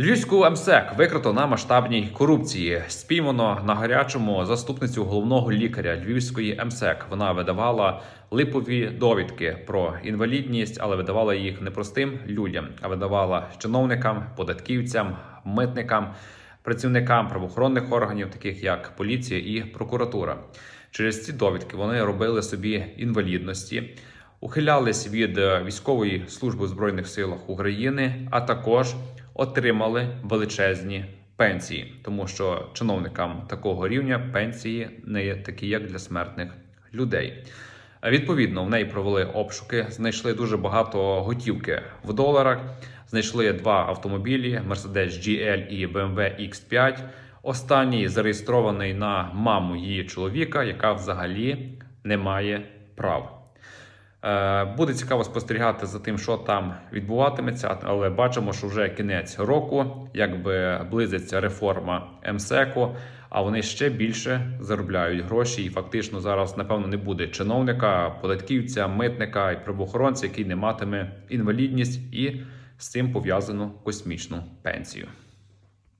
Львівську МСЕК викрито на масштабній корупції. Спіймано на гарячому заступницю головного лікаря Львівської МСЕК. Вона видавала липові довідки про інвалідність, але видавала їх не простим людям, а видавала чиновникам, податківцям, митникам, працівникам правоохоронних органів, таких як поліція і прокуратура. Через ці довідки вони робили собі інвалідності ухилялись від військової служби в збройних силах України, а також отримали величезні пенсії, тому що чиновникам такого рівня пенсії не такі, як для смертних людей. Відповідно, в неї провели обшуки, знайшли дуже багато готівки в доларах. Знайшли два автомобілі: Mercedes GL і BMW X5. Останній зареєстрований на маму її чоловіка, яка взагалі не має прав. Е, Буде цікаво спостерігати за тим, що там відбуватиметься, але бачимо, що вже кінець року, якби близиться реформа МСЕКу, а вони ще більше заробляють гроші. І фактично зараз, напевно, не буде чиновника, податківця, митника і правоохоронця, який не матиме інвалідність і з цим пов'язану космічну пенсію.